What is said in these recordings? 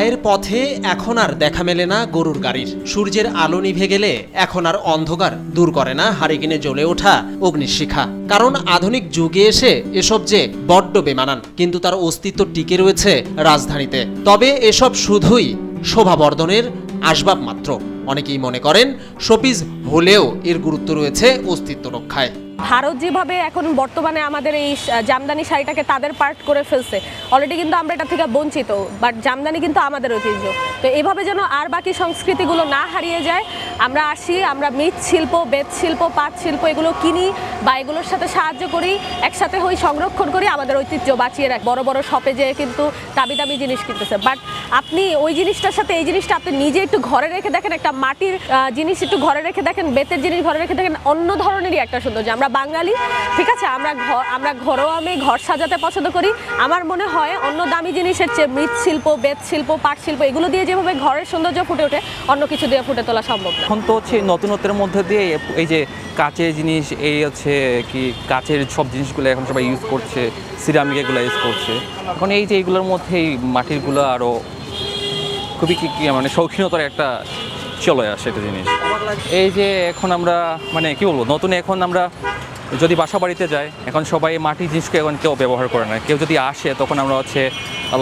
পায়ের পথে এখন আর দেখা মেলে না গরুর গাড়ির। সূর্যের আলো নিভে গেলে এখন আর অন্ধকার, দূর করে না হারিকিনে জ্বলে ওঠা অগ্নিশিখা। কারণ আধুনিক যুগে এসে এসব যে বড্ড বেমানান, কিন্তু তার অস্তিত্ব টিকে রয়েছে রাজধানীতে। তবে এসব শুধুই শোভাবর্ধনের আসবাব মাত্র। অনেকেই মনে করেন শোপিজ হলেও এর গুরুত্ব রয়েছে অস্তিত্ব রক্ষায়। ভারত যেভাবে এখন বর্তমানে আমাদের এই জামদানি শাড়িটাকে তাদের পার্ট করে ফেলছে অলরেডি কিন্তু আমরা এটা থেকে বঞ্চিত বাট জামদানি কিন্তু আমাদের ঐতিহ্য। তো এইভাবে যেন আর বাকি সংস্কৃতিগুলো না হারিয়ে যায়, আমরা আসি, আমরা মৃৎ শিল্প বেত শিল্প, পাট শিল্প, এগুলো কিনি বা এগুলোর সাথে সাহায্য করি, একসাথে হই, সংরক্ষণ করি, আমাদের ঐতিহ্য বাঁচিয়ে রাখ। বড় বড় শপে যেয়ে কিন্তু দামি দামি জিনিস কিনতেছে। বাট আপনি ওই জিনিসটার সাথে এই জিনিসটা আপনি নিজে একটু ঘরে রেখে দেখেন, একটা মাটির জিনিস একটু ঘরে রেখে দেখেন, বেতের জিনিস ঘরে রেখে দেখেন, অন্য ধরনেরই একটা সৌন্দর্য আমরা বাঙালি, ঠিক আছে? আমরা ঘর আমরা ঘরোয়া আমি ঘর সাজাতে পছন্দ করি। আমার মনে হয় অন্য দামি জিনিসের চেয়ে মৃৎশিল্প বেত শিল্প, পাট শিল্প, এগুলো দিয়ে যেভাবে ঘরের সৌন্দর্য ফুটে ওঠে, অন্য কিছু দিয়ে ফুটে তোলা সম্ভব এখন তো হচ্ছে নতুনত্বের মধ্যে দিয়ে এই যে কাচের জিনিস, এই হচ্ছে কি কাচের সব জিনিসগুলো এখন সবাই ইউজ করছে সিরামিক এগুলো ইউজ করছে। এখন এই যে এইগুলোর মধ্যে এই মাটিরগুলো আরও খুবই কি কি মানে শৌখিনতার একটা চলে আসে একটা জিনিস। এই যে এখন আমরা মানে কি বলব, নতুন এখন আমরা যদি বাসা বাড়িতে যায়, এখন সবাই মাটির জিনিসকে এখন কেউ ব্যবহার করে না। কেউ যদি আসে, তখন আমরা হচ্ছে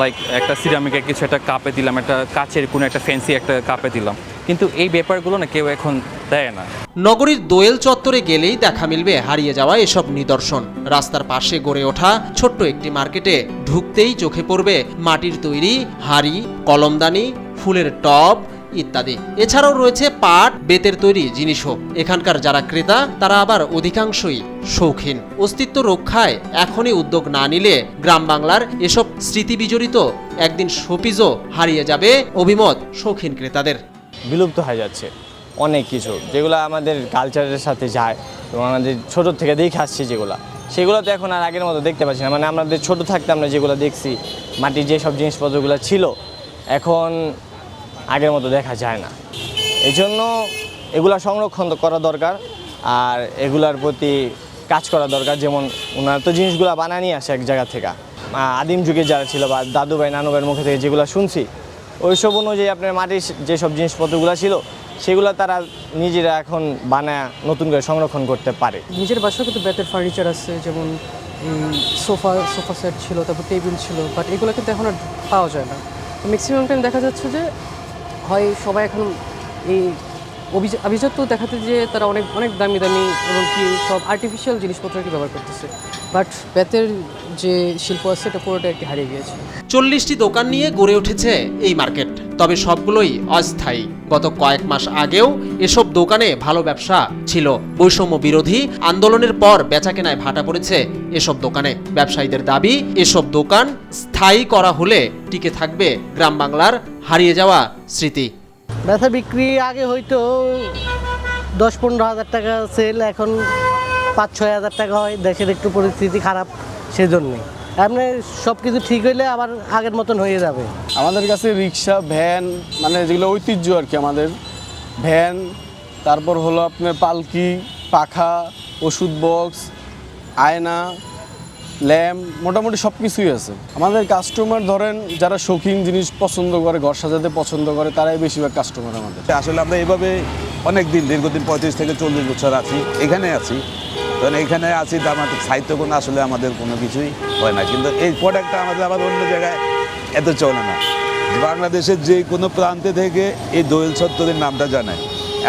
লাইক একটা সিরামিকের কিছু একটা কাপে দিলাম, একটা কাচের কোনো একটা ফ্যান্সি একটা কাপে দিলাম। কিন্তু এই ব্যাপারগুলো না কেউ এখন দেয় না। নগরীর দোয়েল চত্বরে গেলেই দেখা মিলবে হারিয়ে যাওয়া এসব নিদর্শন। রাস্তার পাশে গড়ে ওঠা ছোট্ট একটি মার্কেটে ঢুকতেই চোখে পড়বে মাটির তৈরি হাড়ি, কলমদানি, ফুলের টব ইত্যাদি। এছাড়াও রয়েছে পাট, বেতের তৈরি জিনিসও। এখানকার যারা ক্রেতা, তারা আবার অধিকাংশই শৌখিন। অস্তিত্ব রক্ষায় এখনই উদ্যোগ না নিলে গ্রাম বাংলার এসব স্মৃতি বিজড়িত একদিন শোপিজও হারিয়ে যাবে অভিমত শৌখিন ক্রেতাদের। বিলুপ্ত হয়ে যাচ্ছে অনেক কিছু, যেগুলো আমাদের কালচারের সাথে যায়। এবং আমাদের ছোট থেকে দেখে আসছি যেগুলো। সেগুলো তো এখন আর আগের মতো দেখতে পাচ্ছি না। মানে আমাদের ছোট থাকতে আমরা যেগুলো দেখছি, মাটির যেসব জিনিসপত্রগুলো ছিল, এখন আগের মতো দেখা যায় না। এই জন্য এগুলা সংরক্ষণ করা দরকার আর এগুলার প্রতি কাজ করা দরকার। যেমন ওনারা তো জিনিসগুলো বানায় নিয়ে আসে এক জায়গা থেকে। আদিম যুগে যারা ছিল বা দাদু ভাই, নানু ভাইয়ের মুখে থেকে যেগুলো শুনছি, ওইসব অনুযায়ী আপনার মাটির যেসব জিনিসপত্রগুলো ছিল, সেগুলো তারা নিজেরা এখন বানায় নতুন করে সংরক্ষণ করতে পারে। নিজের বাসায় কিন্তু বেতের ফার্নিচার আছে, যেমন সোফা সোফা সেট ছিল, তারপর টেবিল ছিল বাট এগুলো কিন্তু এখন আর পাওয়া যায় না। ম্যাক্সিমাম টাইম দেখা যাচ্ছে যে হয় সবাই এখন এই আভিজাত্য দেখাতে যে তারা অনেক অনেক দামি দামি এবং কি সব আর্টিফিশিয়াল জিনিসপত্রকে ব্যবহার করতেছে। বাট বেতের যে শিল্প আছে এটা পুরোটা একটি হারিয়ে গিয়েছে। চল্লিশটি দোকান নিয়ে গড়ে উঠেছে এই মার্কেট। তবে সবগুলোই অস্থায়ী। গত কয়েক মাস আগেও এসব দোকানে ভালো ব্যবসা ছিল। বৈষম্য বিরোধী আন্দোলনের পর বেচাকেনায় ভাটা পড়েছে এসব দোকানে। ব্যবসায়ীদের দাবি, এসব দোকান স্থায়ী করা হলে টিকে থাকবে গ্রাম বাংলার হারিয়ে যাওয়া স্মৃতি। ব্যথা বিক্রি আগে হয়তো দশ পনেরো হাজার টাকা সেল এখন পাঁচ ছয় হাজার টাকা হয়, দেশের একটু পরিস্থিতি খারাপ সেজন্যে। এমনি সব কিছু ঠিক হইলে আবার আগের মতন হয়ে যাবে। আমাদের কাছে রিক্সা, ভ্যান মানে যেগুলো ঐতিহ্য আর কি আমাদের। ভ্যান, তারপর হলো আপনার পালকি, পাখা, ওষুধ বক্স আয়না ল্যাম্প মোটামুটি সব কিছুই আছে। আমাদের কাস্টমার ধরেন যারা শৌখিন জিনিস পছন্দ করে, ঘর সাজাতে পছন্দ করে, তারাই বেশিরভাগ কাস্টমার আমাদের। আসলে আমরা এইভাবে অনেক দিন দীর্ঘদিন পঁয়ত্রিশ থেকে চল্লিশ বছর আছি, এখানে আছি। কারণ এখানে আছি, তো আমাদের সাহিত্য কোনো, আসলে আমাদের কোনো কিছুই হয় না। কিন্তু এই প্রোডাক্টটা আমাদের আবার অন্য জায়গায় এত চলে না। বাংলাদেশের যে কোনো প্রান্তে থেকে এই দোয়েল চত্বরের নামটা জানায়।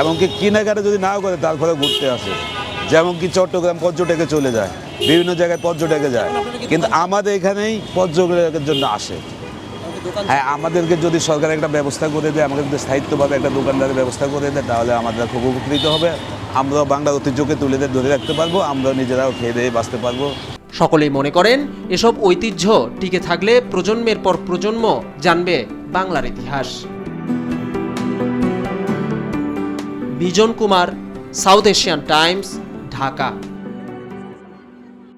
এমনকি কেনাকাটা যদি নাও করে, তারপরে ঘুরতে আসে। যেমন কি চট্টগ্রাম পর্যটকে চলে যায়। বিভিন্ন জায়গায় পর্যটকে যায়। কিন্তু আমাদের এখানেই পর্যটকের জন্য আসে। হ্যাঁ আমাদেরকে যদি সরকার একটা ব্যবস্থা করে দেয়, আমাদের স্থায়িত্বভাবে একটা দোকানদারের ব্যবস্থা করে দেয়, তাহলে আমাদের খুব উপকৃত হবে। আমরাও বাংলা ঐতিহ্যকে তুলে ধরে রাখতে পারব, আমরাও নিজেরাও খেয়ে দিয়ে বাঁচতে পারব। সকলেই মনে করেন, এসব ঐতিহ্য টিকে থাকলে প্রজন্মের পর প্রজন্ম জানবে বাংলার ইতিহাস। Bijan Kumar, South Asian Times, Dhaka.